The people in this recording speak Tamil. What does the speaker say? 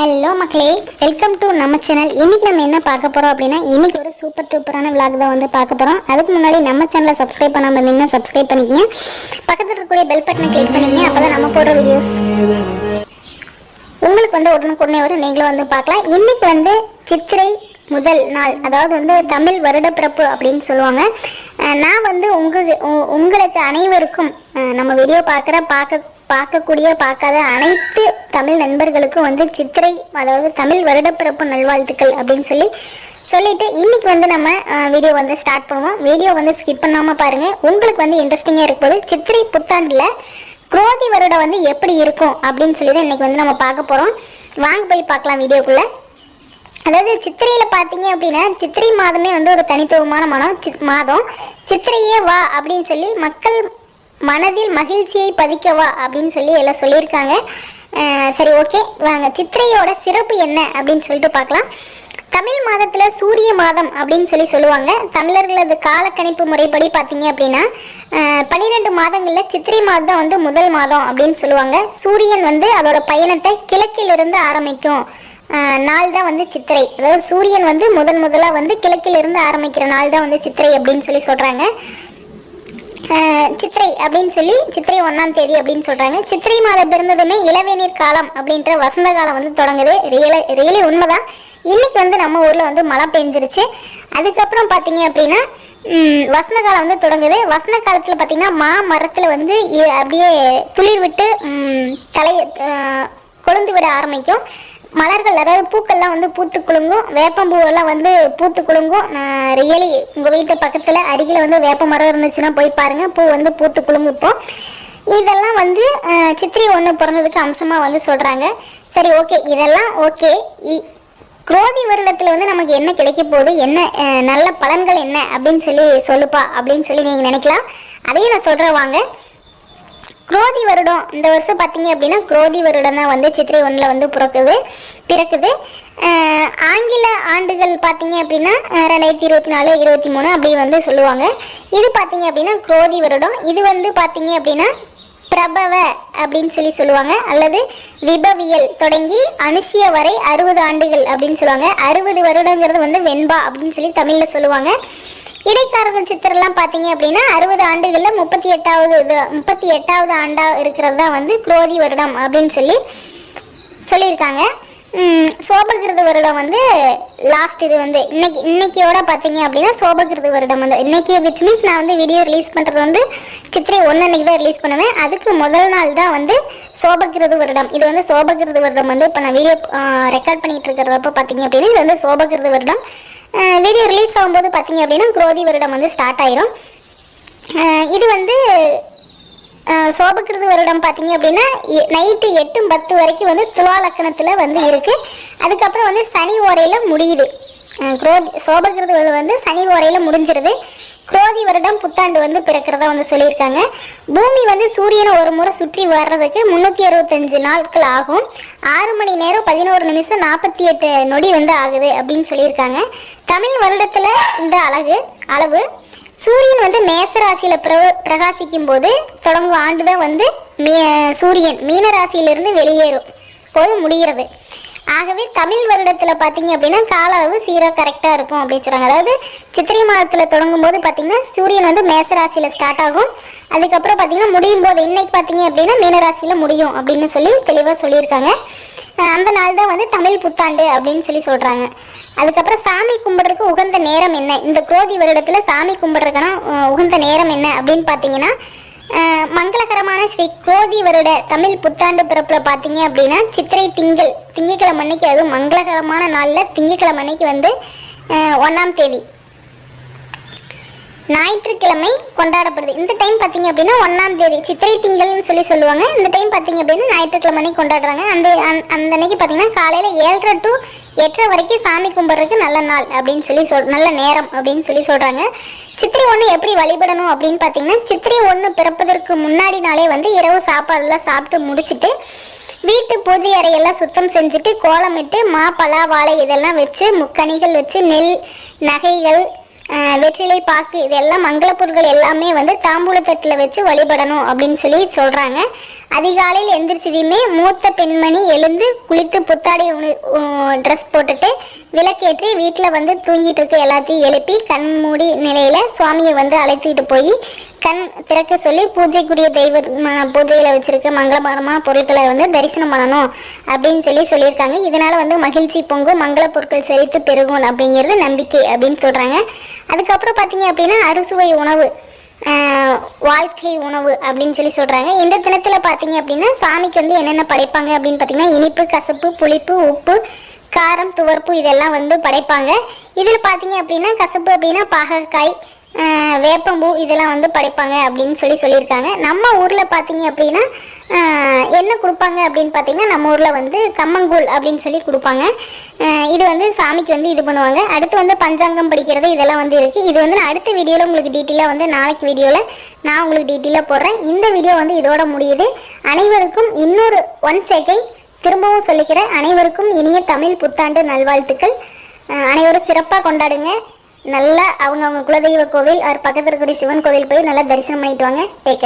ஹலோ மக்களே வெல்கம் டு நம்ம சேனல் இன்னைக்கு நம்ம என்ன பார்க்க போறோம் அப்படின்னா இன்னைக்கு ஒரு சூப்பர் டூப்பரான விளாக் தான் வந்து பார்க்க போறோம். அதுக்கு முன்னாடி நம்ம சேனலை சப்ஸ்கிரைப் பண்ணாம இருந்தீங்கன்னா சப்ஸ்கிரைப் பண்ணிக்கங்க. பக்கத்துல இருக்கக்கூடிய பெல் பட்டனை கிளிக் பண்ணிக்கங்க. அப்பதான் நம்ம போடுற வீடியோஸ் உங்களுக்கு வந்து உடனுக்குடனே வரும். நீங்களும் வந்து பார்க்கலாம். இன்னைக்கு வந்து சித்திரை முதல் நாள் அதாவது வந்து தமிழ் வருடப்பிறப்பு அப்படின்னு சொல்லுவாங்க. நான் வந்து உங்கள் உ- உங்களுக்கு அனைவருக்கும் நம்ம வீடியோ பார்க்குற பார்க்க பார்க்கக்கூடிய பார்க்காத அனைத்து தமிழ் நண்பர்களுக்கும் வந்து சித்திரை அதாவது தமிழ் வருடப்பிறப்பு நல்வாழ்த்துக்கள் அப்படின்னு சொல்லி சொல்லிட்டு இன்னைக்கு வந்து நம்ம வீடியோ வந்து ஸ்டார்ட் பண்ணுவோம். வீடியோ வந்து ஸ்கிப் பண்ணாமல் பாருங்கள் உங்களுக்கு வந்து இன்ட்ரெஸ்டிங்காக இருக்கும்போது சித்திரை புத்தாண்டில் குரோதி வருடம் வந்து எப்படி இருக்கும் அப்படின்னு சொல்லி தான் இன்னைக்கு வந்து நம்ம பார்க்க போகிறோம் வாங்க போய் பார்க்கலாம் வீடியோக்குள்ளே. அதாவது சித்திரையில் பார்த்தீங்க அப்படின்னா சித்திரை மாதமே வந்து ஒரு தனித்துவமான மனம் சி- மாதம். சித்திரையே வா அப்படின்னு சொல்லி மக்கள் மனதில் மகிழ்ச்சியை பதிக்க வா அப்படின்னு சொல்லி எல்லாம் சொல்லியிருக்காங்க. சரி ஓகே. வாங்க சித்திரையோட சிறப்பு என்ன அப்படின்னு சொல்லிட்டு பார்க்கலாம். தமிழ் மாதத்தில் சூரிய மாதம் அப்படின்னு சொல்லி சொல்லுவாங்க. தமிழர்களது காலக்கணிப்பு முறைப்படி பார்த்தீங்க அப்படின்னா பன்னிரெண்டு மாதங்களில் சித்திரை மாதம் தான் வந்து முதல் மாதம் அப்படின்னு சொல்லுவாங்க. சூரியன் வந்து அதோட பயணத்தை கிழக்கிலிருந்து ஆரம்பிக்கும். நாள் தான் வந்து சித்திரை. அதாவது சூரியன் வந்து முதன் முதலாக வந்து கிழக்கிலிருந்து ஆரம்பிக்கிற நாள் தான் வந்து சித்திரை அப்படின்னு சொல்லி சொல்கிறாங்க சித்திரை அப்படின்னு சொல்லி சித்திரை ஒன்றாம் தேதி அப்படின்னு சொல்கிறாங்க சித்திரை மாதம் பிறந்ததுமே இளவேநீர் காலம் அப்படின்ற வசந்த காலம் வந்து தொடங்குது. ரியல ரியலி உண்மைதான். இன்னைக்கு வந்து நம்ம ஊரில் வந்து மழை பெஞ்சிருச்சு. அதுக்கப்புறம் பார்த்தீங்க அப்படின்னா வசந்த காலம் வந்து தொடங்குது. வசந்த காலத்தில் பார்த்தீங்கன்னா மா மரத்தில் வந்து அப்படியே துளிர் விட்டு தலையை கொழுந்து விட ஆரம்பிக்கும். மலர்கள் அதாவது பூக்கள்லாம் வந்து பூத்து குலுங்கும். வேப்பம்பூவெல்லாம் வந்து பூத்து குலுங்கும். நான் ரியலி உங்கள் வீட்டு பக்கத்தில் அருகில் வந்து வேப்ப மரம் இருந்துச்சுன்னா போய் பாருங்கள் பூ வந்து பூத்து குலுங்கும் இப்போ. இதெல்லாம் வந்து சித்திரை ஒன்று பிறந்ததுக்கு அம்சமாக வந்து சொல்கிறாங்க சரி ஓகே இதெல்லாம் ஓகே குரோதி வருடத்தில் வந்து நமக்கு என்ன கிடைக்க போகுது? என்ன நல்ல பலன்கள் என்ன? அப்படின்னு சொல்லி சொல்லுப்பா. அப்படின்னு சொல்லி நீங்கள் நினைக்கலாம். அதையும் நான் சொல்கிறேன் வாங்க. குரோதி வருடம். இந்த வருஷம் பார்த்தீங்க அப்படின்னா குரோதி வருடம் தான் வந்து சித்திரை ஒன்றில் வந்து பிறக்குது. பிறக்குது. ஆங்கில ஆண்டுகள் பார்த்தீங்க அப்படின்னா ரெண்டாயிரத்தி இருபத்தி நாலு இருபத்தி மூணு அப்படி வந்து சொல்லுவாங்க. இது பார்த்தீங்க அப்படின்னா குரோதி வருடம். இது வந்து பார்த்தீங்க அப்படின்னா பிரபவ அப்படின்னு சொல்லி சொல்லுவாங்க. அல்லது விபவியல் தொடங்கி அனுஷிய வரை அறுபது ஆண்டுகள் அப்படின்னு சொல்லுவாங்க. அறுபது வருடங்கிறது வந்து வெண்பா அப்படின்னு சொல்லி தமிழில் சொல்லுவாங்க. இடைக்காரர்கள் சித்திரம்லாம் பார்த்தீங்க அப்படின்னா அறுபது ஆண்டுகளில் முப்பத்தி எட்டாவது இது முப்பத்தி எட்டாவது ஆண்டாக இருக்கிறது தான் வந்து குரோதி வருடம் அப்படின்னு சொல்லி சொல்லியிருக்காங்க. சோபகிருது வருடம் வந்து லாஸ்ட் இது வந்து இன்னைக்கு இன்னைக்கியோட பார்த்தீங்க அப்படின்னா சோபகிருத வருடம் வந்து இன்னைக்கு விச் மீன்ஸ் நான் வந்து வீடியோ ரிலீஸ் பண்ணுறது வந்து சித்திரை ஒன்று அன்னைக்கு தான் ரிலீஸ் பண்ணுவேன். அதுக்கு முதல் நாள் தான் வந்து சோபகிருது வருடம். இது வந்து சோபகிருத வருடம் வந்து இப்போ நான் வீடியோ ரெக்கார்ட் பண்ணிட்டு இருக்கிறப்ப பார்த்தீங்க அப்படின்னா இது வந்து சோபகிருத வருடம். வீடியோ ரிலீஸ் ஆகும்போது பார்த்தீங்க அப்படின்னா குரோதி வருடம் வந்து ஸ்டார்ட் ஆயிரும். இது வந்து அஹ் சோபகிருது வருடம் பார்த்தீங்க அப்படின்னா நைட்டு எட்டு பத்து வரைக்கும் வந்து துலா லக்கணத்தில் வந்து இருக்குது அதுக்கப்புறம் வந்து சனி ஓரையில் முடியுது. குரோதி சோபகிருது வருடம் வந்து சனி ஓரையில் முடிஞ்சிருது. குரோதி வருடம் புத்தாண்டு வந்து பிறக்கிறதா வந்து சொல்லியிருக்காங்க. பூமி வந்து சூரியனை ஒரு முறை சுற்றி வர்றதுக்கு முந்நூற்றி அறுபத்தஞ்சு நாட்கள் ஆகும். ஆறு மணி நேரம் பதினோரு நிமிஷம் நாற்பத்தி எட்டு நொடி வந்து ஆகுது அப்படின்னு சொல்லியிருக்காங்க. தமிழ் வருடத்தில் இந்த அழகு அளவு சூரியன் வந்து மேச ராசியில பிர பிரகாசிக்கும் போது தொடங்கும் ஆண்டு தான் வந்து மீ சூரியன். மீன ராசியிலிருந்து வெளியேறும். போது முடிகிறது. ஆகவே தமிழ் வருடத்தில் பார்த்தீங்க அப்படின்னா கால அளவு சீராக கரெக்டாக இருக்கும் அப்படின்னு சொல்கிறாங்க அதாவது சித்திரை மாதத்தில் தொடங்கும் போது பார்த்தீங்கன்னா சூரியன் வந்து மேச ராசியில் ஸ்டார்ட் ஆகும். அதுக்கப்புறம் பார்த்தீங்கன்னா முடியும் போது இன்னைக்கு பார்த்தீங்க அப்படின்னா மீனராசியில் முடியும் அப்படின்னு சொல்லி தெளிவாக சொல்லியிருக்காங்க. அந்த நாள் தான் வந்து தமிழ் புத்தாண்டு அப்படின்னு சொல்லி சொல்கிறாங்க அதுக்கப்புறம் சாமி கும்பிட்றதுக்கு உகந்த நேரம் என்ன? இந்த குரோதி வருடத்தில் சாமி கும்பிட்றதுக்கான உகந்த நேரம் என்ன அப்படின்னு பார்த்தீங்கன்னா மங்களகரமான ஸ்ரீ குரோதி வருட தமிழ் புத்தாண்டு பிறப்பில் பார்த்தீங்க அப்படின்னா சித்திரை திங்கள் திங்கக்கிழமை அன்னைக்கு அதுவும் மங்களகரமான நாளில் திங்கக்கிழமை அன்னைக்கு வந்து ஒன்றாம் தேதி. ஞாயிற்றுக்கிழமை கொண்டாடப்படுது. இந்த டைம் பார்த்தீங்க அப்படின்னா ஒன்றாம் தேதி சித்திரை திங்கள்னு சொல்லி சொல்லுவாங்க. இந்த டைம் பார்த்தீங்க அப்படின்னா ஞாயிற்றுக்கிழமை கொண்டாடுறாங்க. அந்த அந்த- அன்னைக்கு பார்த்தீங்கன்னா காலையில் ஏழரை டு எட்டரை வரைக்கும் சாமி கும்பிட்றதுக்கு நல்ல நாள் அப்படின்னு சொல்லி சொல் நல்ல நேரம் அப்படின்னு சொல்லி சொல்கிறாங்க சித்திரை ஒன்று எப்படி வழிபடணும் அப்படின்னு பார்த்தீங்கன்னா சித்திரை ஒன்று பிறப்பதற்கு முன்னாடி நாளே வந்து இரவு சாப்பாடெல்லாம் சாப்பிட்டு முடிச்சிட்டு வீட்டு பூஜை அறையெல்லாம் சுத்தம் செஞ்சுட்டு கோலமிட்டு மா பலா வாழை இதெல்லாம் வச்சு முக்கணிகள் வச்சு நெல் நகைகள் வெற்றிலை பாக்கு இதெல்லாம் மங்கள பொருட்கள் எல்லாமே வந்து தாம்பூல தட்டில் வச்சு வழிபடணும் அப்படின்னு சொல்லி சொல்கிறாங்க அதிகாலையில் எந்திரிச்சதையுமே மூத்த பெண்மணி எழுந்து குளித்து புத்தாடை ட்ரெஸ் போட்டுட்டு விளக்கேற்றி வீட்டில் வந்து தூங்கிட்டு இருக்க எல்லாத்தையும் எழுப்பி கண் மூடி நிலையில் சுவாமியை வந்து அழைத்துக்கிட்டு போய் கண் திறக்க சொல்லி பூஜைக்குரிய தெய்வமான பூஜையில் வச்சுருக்க மங்களகரமான பொருட்களை வந்து தரிசனம் பண்ணணும் அப்படின்னு சொல்லி சொல்லியிருக்காங்க. இதனால் வந்து மகிழ்ச்சி பொங்கும் மங்கள பொருட்கள் செழித்து பெருகும் அப்படிங்கிறது நம்பிக்கை அப்படின்னு சொல்கிறாங்க அதுக்கப்புறம் பார்த்தீங்க அப்படின்னா அறுசுவை உணவு. வாழ்க்கை உணவு அப்படின்னு சொல்லி சொல்கிறாங்க இந்த தினத்தில் பார்த்தீங்க அப்படின்னா சாமிக்கு வந்து என்னென்ன படைப்பாங்க அப்படின்னு பார்த்தீங்கன்னா இனிப்பு கசப்பு புளிப்பு உப்பு காரம் துவர்ப்பு இதெல்லாம் வந்து படைப்பாங்க. இதில் பார்த்தீங்க அப்படின்னா கசப்பு அப்படின்னா பாகற்காய் வேப்பம்பூ இதெல்லாம் வந்து படைப்பாங்க அப்படின்னு சொல்லி சொல்லியிருக்காங்க. நம்ம ஊரில் பார்த்தீங்க அப்படின்னா என்ன கொடுப்பாங்க அப்படின்னு பார்த்தீங்கன்னா நம்ம ஊரில் வந்து கம்மங்கூழ் அப்படின்னு சொல்லி கொடுப்பாங்க. இது வந்து சாமிக்கு வந்து இது பண்ணுவாங்க. அடுத்து வந்து பஞ்சாங்கம் படிக்கிறது இதெல்லாம் வந்து இருக்குது இது வந்து நான் அடுத்த வீடியோவில் உங்களுக்கு டீட்டெயிலாக வந்து நாளைக்கு வீடியோவில் நான் உங்களுக்கு டீட்டெயிலாக போடுறேன். இந்த வீடியோ வந்து இதோட முடியுது. அனைவருக்கும் இன்னொரு ஒன் செகண்ட் திரும்பவும் சொல்லிக்கிறேன். அனைவருக்கும் இனிய தமிழ் புத்தாண்டு நல்வாழ்த்துக்கள். அனைவரும் சிறப்பாக கொண்டாடுங்க. நல்லா அவங்கவுங்க குலதெய்வ கோவில் அவர் பக்கத்தில் இருக்கக்கூடிய சிவன் கோவில் போய் நல்லா தரிசனம் பண்ணிட்டு வாங்க. டேக்